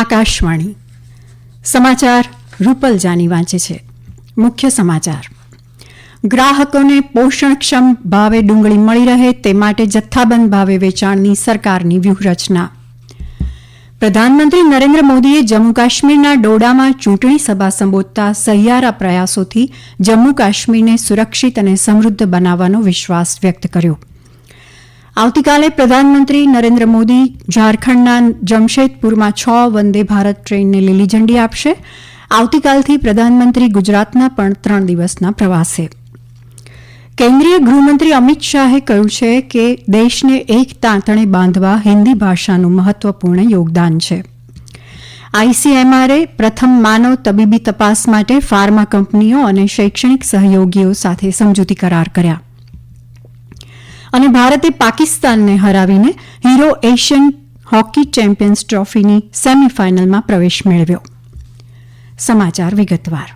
આકાશવાણી. સમાચાર રૂપલ જાની વાંચે છે. મુખ્ય સમાચાર. ગ્રાહકોને પોષણક્ષમ ભાવે ડુંગળી મળી રહે તે માટે જથ્થાબંધ ભાવે વેચાણની સરકારની વ્યૂહરચના. પ્રધાનમંત્રી નરેન્દ્ર મોદીએ જમ્મુ કાશ્મીરના ડોડામાં ચૂંટણી સભા સંબોધતા સહિયારા પ્રયાસોથી જમ્મુ કાશ્મીરને સુરક્ષિત અને સમૃદ્ધ બનાવવાનો વિશ્વાસ વ્યક્ત કર્યો. આવતીકાલે પ્રધાનમંત્રી નરેન્દ્ર મોદી ઝારખંડના જમશેદપુરમાં છ વંદે ભારત ટ્રેનને લીલી ઝંડી આપશે. આવતીકાલથી પ્રધાનમંત્રી ગુજરાતના પણ ત્રણ દિવસના પ્રવાસે. કેન્દ્રીય ગૃહમંત્રી અમિત શાહે કહ્યું છે કે દેશને એક તાંતણે બાંધવા હિન્દી ભાષાનું મહત્વપૂર્ણ યોગદાન છે. આઈસીએમઆરએ પ્રથમ માનવ તબીબી તપાસ માટે ફાર્મા કંપનીઓ અને શૈક્ષણિક સહયોગીઓ સાથે સમજૂતી કરાર કર્યા. અને ભારતે પાકિસ્તાનને હરાવીને હીરો એશિયન હોકી ચેમ્પિયન્સ ટ્રોફીની સેમીફાઇનલમાં પ્રવેશ મેળવ્યો. સમાચાર વિગતવાર.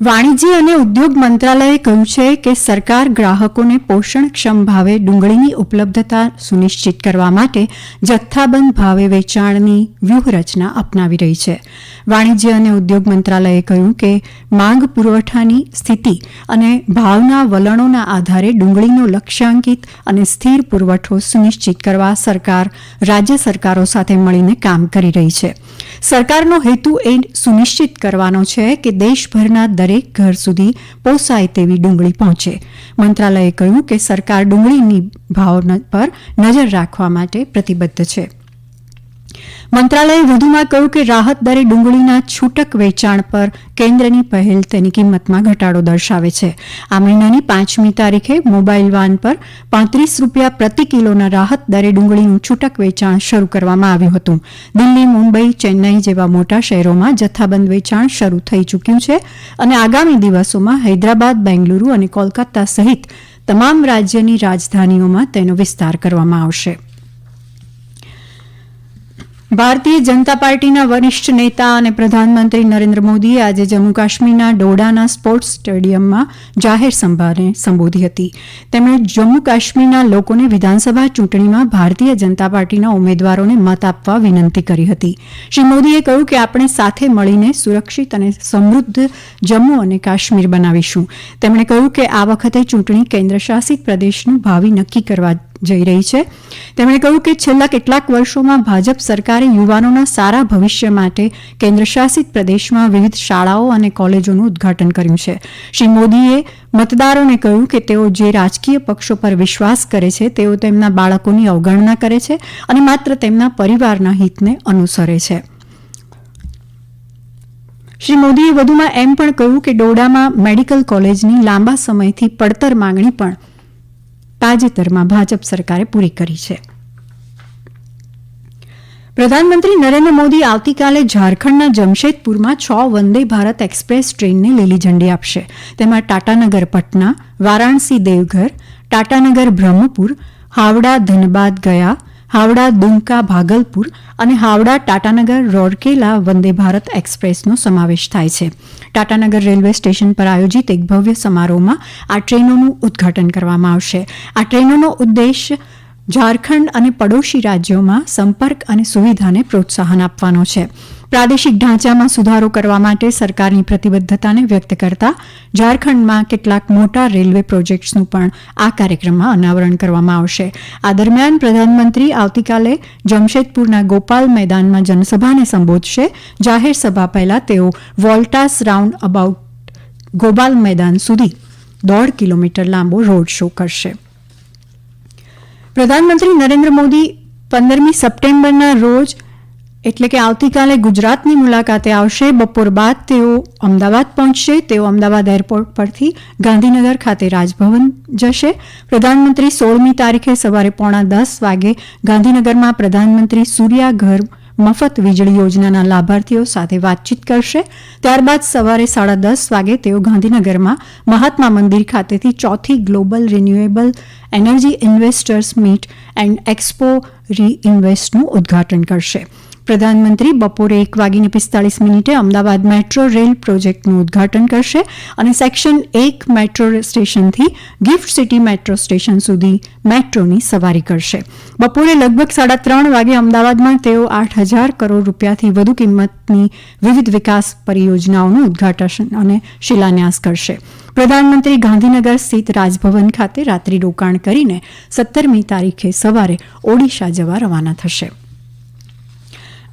વાણિજ્ય અને ઉદ્યોગ મંત્રાલયે કહ્યું છે કે સરકાર ગ્રાહકોને પોષણક્ષમ ભાવે ડુંગળીની ઉપલબ્ધતા સુનિશ્ચિત કરવા માટે જથ્થાબંધ ભાવે વેચાણની વ્યૂહરચના અપનાવી રહી છે. વાણિજ્ય અને ઉદ્યોગ મંત્રાલયે કહ્યું કે માંગ પુરવઠાની સ્થિતિ અને ભાવના વલણોના આધારે ડુંગળીનો લક્ષ્યાંકિત અને સ્થિર પુરવઠો સુનિશ્ચિત કરવા સરકાર રાજ્ય સરકારો સાથે મળીને કામ કરી રહી છે. સરકારનો હેતુ એ સુનિશ્ચિત કરવાનો છે કે દેશભરના દરેક ઘર સુધી પોસાય તેવી ડુંગળી પહોંચે. મંત્રાલયે કહ્યું કે સરકાર ડુંગળીની ભાવ પર નજર રાખવા માટે પ્રતિબદ્ધ છે. મંત્રાલયે વધુમાં કહ્યું કે રાહત દરે ડુંગળીના છૂટક વેચાણ પર કેન્દ્રની પહેલ તેની કિંમતમાં ઘટાડો દર્શાવે છે. આ મહિનાની પાંચમી તારીખે મોબાઈલ વાન પર પાંત્રીસ રૂપિયા પ્રતિ કિલોના રાહત દરે ડુંગળીનું છૂટક વેચાણ શરૂ કરવામાં આવ્યું હતું. દિલ્હી, મુંબઈ, ચેન્નાઈ જેવા મોટા શહેરોમાં જથ્થાબંધ વેચાણ શરૂ થઈ ચૂક્યું છે અને આગામી દિવસોમાં હૈદરાબાદ, બેંગલુરુ અને કોલકાતા સહિત તમામ રાજ્યની રાજધાનીઓમાં તેનો વિસ્તાર કરવામાં આવશે. ભારતીય જનતા પાર્ટીના વરિષ્ઠ નેતા અને પ્રધાનમંત્રી નરેન્દ્ર મોદીએ આજે જમ્મુ કાશ્મીરના ડોડાના સ્પોર્ટ્સ સ્ટેડિયમમાં જાહેર સભાને સંબોધી હતી. તેમણે જમ્મુ કાશ્મીરના લોકોને વિધાનસભા ચૂંટણીમાં ભારતીય જનતા પાર્ટીના ઉમેદવારોને મત આપવા વિનંતી કરી હતી. શ્રી મોદીએ કહ્યું કે આપણે સાથે મળીને સુરક્ષિત અને સમૃદ્ધ જમ્મુ અને કાશ્મીર બનાવીશું. તેમણે કહ્યું કે આ વખતે ચૂંટણી કેન્દ્રશાસિત પ્રદેશનું ભાવિ નક્કી કરવા જઈ રહી છે. તેમણે કહ્યું કે છેલ્લા કેટલાક વર્ષોમાં ભાજપ સરકારે યુવાનોના સારા ભવિષ્ય માટે કેન્દ્રશાસિત પ્રદેશમાં વિવિધ શાળાઓ અને કોલેજોનું ઉદઘાટન કર્યું છે. શ્રી મોદીએ મતદારોને કહ્યું કે તેઓ જે રાજકીય પક્ષો પર વિશ્વાસ કરે છે, તેઓ તેમના બાળકોની અવગણના કરે છે અને માત્ર તેમના પરિવારના હિતને અનુસરે છે. શ્રી મોદીએ વધુમાં એમ પણ કહ્યું કે ડોડામાં મેડિકલ કોલેજની લાંબા સમયથી પડતર માંગણી પણ તાજેતરમાં ભાજપ સરકારે પૂરી કરી છે. પ્રધાનમંત્રી નરેન્દ્ર મોદી આવતીકાલે ઝારખંડના જમશેદપુરમાં છ વંદે ભારત એક્સપ્રેસ ટ્રેનને લીલી ઝંડી આપશે. તેમાં ટાટાનગર પટના, વારાણસી દેવઘર, ટાટાનગર બ્રહ્મપુર, હાવડા, ધનબાદ, ગયા હાવડા દુમકા ભાગલપુર અને હાવડા ટાટાનગર રોરકેલા વંદે ભારત એક્સપ્રેસનો સમાવેશ થાય છે. ટાટાનગર રેલવે સ્ટેશન પર આયોજિત એક ભવ્ય સમારોહમાં આ ટ્રેનોનું ઉદ્ઘાટન કરવામાં આવશે. આ ટ્રેનોનો ઉદ્દેશ ઝારખંડ અને પડોશી રાજ્યોમાં સંપર્ક અને સુવિધાને પ્રોત્સાહન આપવાનો છે. પ્રાદેશિક ઢાંચામાં સુધારો કરવા માટે સરકારની પ્રતિબદ્ધતાને વ્યક્ત કરતા ઝારખંડમાં કેટલાક મોટા રેલવે પ્રોજેક્ટ્સનું પણ આ કાર્યક્રમમાં અનાવરણ કરવામાં આવશે. આ દરમિયાન પ્રધાનમંત્રી આવતીકાલે જમશેદપુરના ગોપાલ મેદાનમાં જનસભાને સંબોધશે. જાહેર સભા પહેલા તેઓ વોલ્ટાસ રાઉન્ડ અબાઉટ ગોપાલ મેદાન સુધી દોઢ કિલોમીટર લાંબો રોડ શો કરશે. પ્રધાનમંત્રી નરેન્દ્ર મોદી પંદરમી સપ્ટેમ્બરના રોજ, એટલે કે આવતીકાલે ગુજરાતની મુલાકાતે આવશે. બપોર બાદ તેઓ અમદાવાદ પહોંચશે. તેઓ અમદાવાદ એરપોર્ટ પરથી ગાંધીનગર ખાતે રાજભવન જશે. પ્રધાનમંત્રી સોળમી તારીખે સવારે પોણા દસ વાગે ગાંધીનગરમાં પ્રધાનમંત્રી સૂર્યા ઘર મફત વીજળી યોજનાના લાભાર્થીઓ સાથે વાતચીત કરશે. ત્યારબાદ સવારે સાડા દસ વાગે તેઓ ગાંધીનગરમાં મહાત્મા મંદિર ખાતેથી ચોથી global renewable energy investors meet and expo re ઇન્વેસ્ટનું ઉદઘાટન કરશે. પ્રધાનમંત્રી બપોરે એક વાગીને પિસ્તાળીસ મિનિટે અમદાવાદ મેટ્રો રેલ પ્રોજેક્ટનું ઉદ્ઘાટન કરશે અને સેક્શન એક મેટ્રો સ્ટેશનથી ગિફ્ટ સિટી મેટ્રો સ્ટેશન સુધી મેટ્રોની સવારી કરશે. બપોરે લગભગ સાડા ત્રણ વાગે અમદાવાદમાં તેઓ આઠ હજાર કરોડ રૂપિયાથી વધુ કિંમતની વિવિધ વિકાસ પરિયોજનાઓનું ઉદ્ઘાટન અને શિલાન્યાસ કરશે. પ્રધાનમંત્રી ગાંધીનગર સ્થિત રાજભવન ખાતે રાત્રિ રોકાણ કરીને સત્તરમી તારીખે સવારે ઓડિશા જવા રવાના થશે.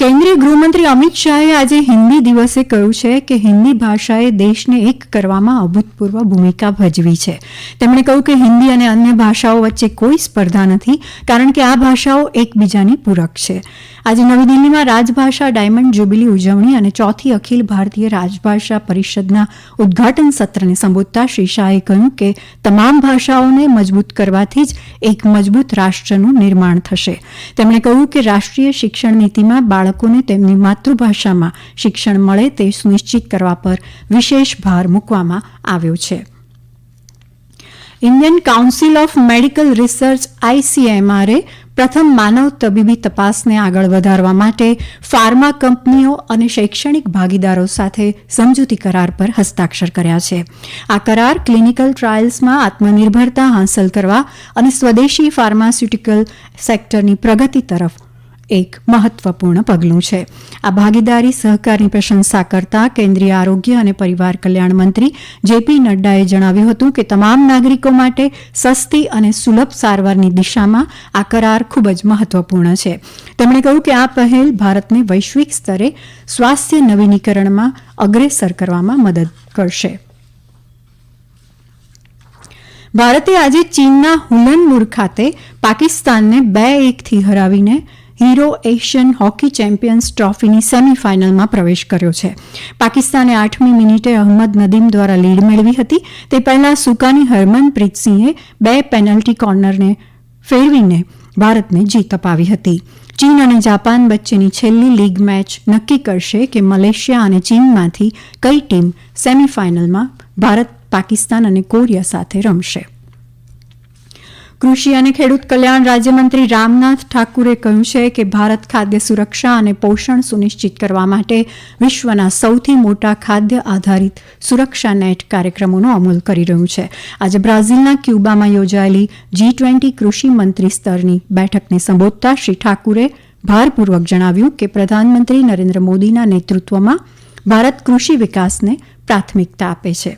કેન્દ્રીય ગૃહમંત્રી અમિત શાહે આજે હિન્દી દિવસે કહ્યું છે કે હિન્દી ભાષાએ દેશને એક કરવામાં અભૂતપૂર્વ ભૂમિકા ભજવી છે. તેમણે કહ્યું કે હિન્દી અને અન્ય ભાષાઓ વચ્ચે કોઈ સ્પર્ધા નથી, કારણ કે આ ભાષાઓ એકબીજાની પૂરક છે. આજે નવી દિલ્હીમાં રાજભાષા ડાયમંડ જ્યુબિલી ઉજવણી અને ચોથી અખિલ ભારતીય રાજભાષા પરિષદના ઉદ્ઘાટન સત્રને સંબોધતા શ્રી શાહે કહ્યું કે તમામ ભાષાઓને મજબૂત કરવાથી જ એક મજબૂત રાષ્ટ્રનું નિર્માણ થશે. તેમણે કહ્યું કે રાષ્ટ્રીય શિક્ષણ નીતિમાં બાળકોને તેમની માતૃભાષામાં શિક્ષણ મળે તે સુનિશ્ચિત કરવા પર વિશેષ ભાર મૂકવામાં આવ્યો છે. Indian council of medical research આઈસીએમઆરએ પ્રથમ માનવ તબીબી તપાસને આગળ વધારવા માટે ફાર્મા કંપનીઓ અને શૈક્ષણિક ભાગીદારો સાથે સમજૂતી કરાર પર હસ્તાક્ષર કર્યા છે. આ કરાર ક્લિનિકલ ટ્રાયલ્સમાં આત્મનિર્ભરતા હાંસલ કરવા અને સ્વદેશી ફાર્માસ્યુટિકલ સેક્ટરની પ્રગતિ તરફ એક મહત્વપૂર્ણ પગલું છે. આ ભાગીદારી, સહકારની પ્રશંસા કરતાં કેન્દ્રીય આરોગ્ય અને પરિવાર કલ્યાણ મંત્રી જેપી નડ્ડાએ જણાવ્યું હતું કે તમામ નાગરિકો માટે સસ્તી અને સુલભ સારવારની દિશામાં આ કરાર ખૂબ જ મહત્વપૂર્ણ છે. તેમણે કહ્યું કે આ પહેલ ભારતને વૈશ્વિક સ્તરે સ્વાસ્થ્ય નવીનીકરણમાં અગ્રેસર કરવામાં મદદ કરશે. ભારતે આજે ચીનના હુલનમુર ખાતે પાકિસ્તાનને બે એકથી હરાવીને હીરો એશિયન હોકી ચેમ્પિયન્સ ટ્રોફીની સેમીફાઇનલમાં પ્રવેશ કર્યો છે. પાકિસ્તાને આઠમી મિનિટે અહમદ નદીમ દ્વારા લીડ મેળવી હતી. તે પહેલા સુકાની હરમનપ્રીત સિંહે બે પેનલ્ટી કોર્નરને ફેરવીને ભારતને જીત અપાવી હતી. ચીન અને જાપાન વચ્ચેની છેલ્લી લીગ મેચ નક્કી કરશે કે મલેશિયા અને ચીનમાંથી કઈ ટીમ સેમીફાઇનલમાં ભારત, પાકિસ્તાન અને કોરિયા સાથે રમશે. કૃષિ અને ખેડૂત કલ્યાણ રાજ્યમંત્રી રામનાથ ઠાકુરે કહ્યું છે કે ભારત ખાદ્ય સુરક્ષા અને પોષણ સુનિશ્ચિત કરવા માટે વિશ્વના સૌથી મોટા ખાદ્ય આધારિત સુરક્ષા નેટ કાર્યક્રમોનો અમલ કરી રહ્યું છે. આજે બ્રાઝિલના ક્યુબામાં યોજાયેલી જી ટ્વેન્ટી કૃષિ મંત્રી સ્તરની બેઠકને સંબોધતા શ્રી ઠાકુરે ભારપૂર્વક જણાવ્યું કે પ્રધાનમંત્રી નરેન્દ્ર મોદીના નેતૃત્વમાં ભારત કૃષિ વિકાસને પ્રાથમિકતા આપે છે.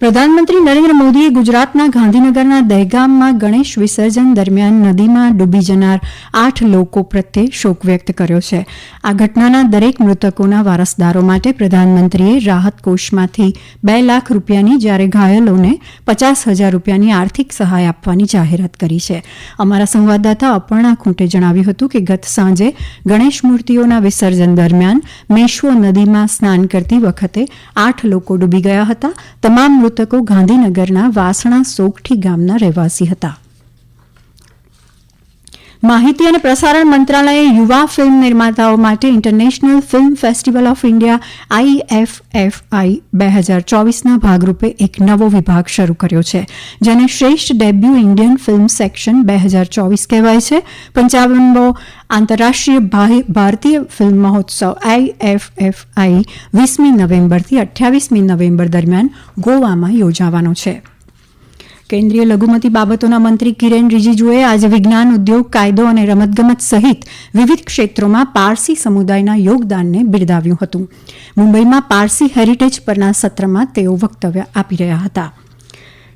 પ્રધાનમંત્રી નરેન્દ્ર મોદીએ ગુજરાતના ગાંધીનગરના દહેગામમાં ગણેશ વિસર્જન દરમિયાન નદીમાં ડૂબી જનાર આઠ લોકો પ્રત્યે શોક વ્યક્ત કર્યો છે. આ ઘટનાના દરેક મૃતકોના વારસદારો માટે પ્રધાનમંત્રીએ રાહત કોષમાંથી બે લાખ રૂપિયાની જ્યારે ઘાયલોને પચાસ હજાર રૂપિયાની આર્થિક સહાય આપવાની જાહેરાત કરી છે. અમારા સંવાદદાતા અપર્ણા ખૂંટે જણાવ્યું હતું કે ગત સાંજે ગણેશ મૂર્તિઓના વિસર્જન દરમિયાન મેશ્વો નદીમાં સ્નાન કરતી વખતે આઠ લોકો ડૂબી ગયા હતા. તમામ મૃતકો ગાંધીનગરના વાસણા સોગઠી ગામના રહેવાસી હતા. માહિતી અને પ્રસારણ મંત્રાલયે યુવા ફિલ્મ નિર્માતાઓ માટે international film festival of India IFFI બે હજાર ચોવીસના ભાગરૂપે એક નવો વિભાગ શરૂ કર્યો છે, જેને શ્રેષ્ઠ ડેબ્યુ ઇન્ડિયન ફિલ્મ સેક્શન બે હજાર ચોવીસ કહેવાય છે. પંચાવનમો આંતરરાષ્ટ્રીય ભારતીય ફિલ્મ મહોત્સવ આઈએફએફઆઈ વીસમી નવેમ્બરથી અઠ્યાવીસમી નવેમ્બર દરમિયાન ગોવામાં યોજાવાનો છે. કેન્દ્રીય લઘુમતી બાબતોના મંત્રી કિરેન રિજિજુએ આજે વિજ્ઞાન, ઉદ્યોગ, કાયદો અને રમતગમત સહિત વિવિધ ક્ષેત્રોમાં પારસી સમુદાયના યોગદાનને બિરદાવ્યું હતું. મુંબઈમાં પારસી હેરિટેજ પરના સત્રમાં તેઓ વક્તવ્ય આપી રહ્યા હતા.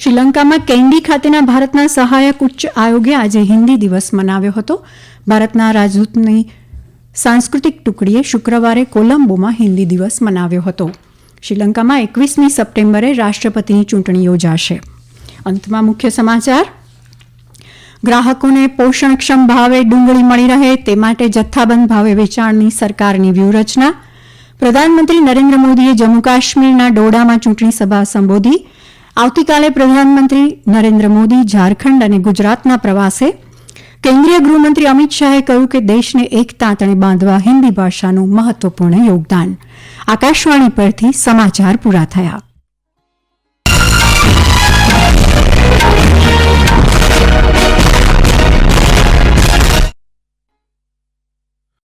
શ્રીલંકામાં કેન્ડી ખાતેના ભારતના સહાયક ઉચ્ચ આયોગે આજે હિન્દી દિવસ મનાવ્યો હતો. ભારતના રાજદૂતની સાંસ્કૃતિક ટુકડીએ શુક્રવારે કોલંબોમાં હિન્દી દિવસ મનાવ્યો હતો. શ્રીલંકામાં એકવીસમી સપ્ટેમ્બરે રાષ્ટ્રપતિની ચૂંટણી યોજાશે. અંતમાં મુખ્ય સમાચાર. ગ્રાહકોને પોષણક્ષમ ભાવે ડુંગળી મળી રહે તે માટે જથ્થાબંધ ભાવે વેચાણની સરકારની વ્યૂહરચના. પ્રધાનમંત્રી નરેન્દ્ર મોદીએ જમ્મુ કાશ્મીરના ડોડામાં ચૂંટણી સભા સંબોધી. આવતીકાલે પ્રધાનમંત્રી નરેન્દ્ર મોદી ઝારખંડ અને ગુજરાતના પ્રવાસે. કેન્દ્રીય ગૃહમંત્રી અમિત શાહે કહ્યું કે દેશને એક તાંતણે બાંધવા હિન્દી ભાષાનું મહત્વપૂર્ણ યોગદાન. આકાશવાણી પરથી સમાચાર પૂરા થયા.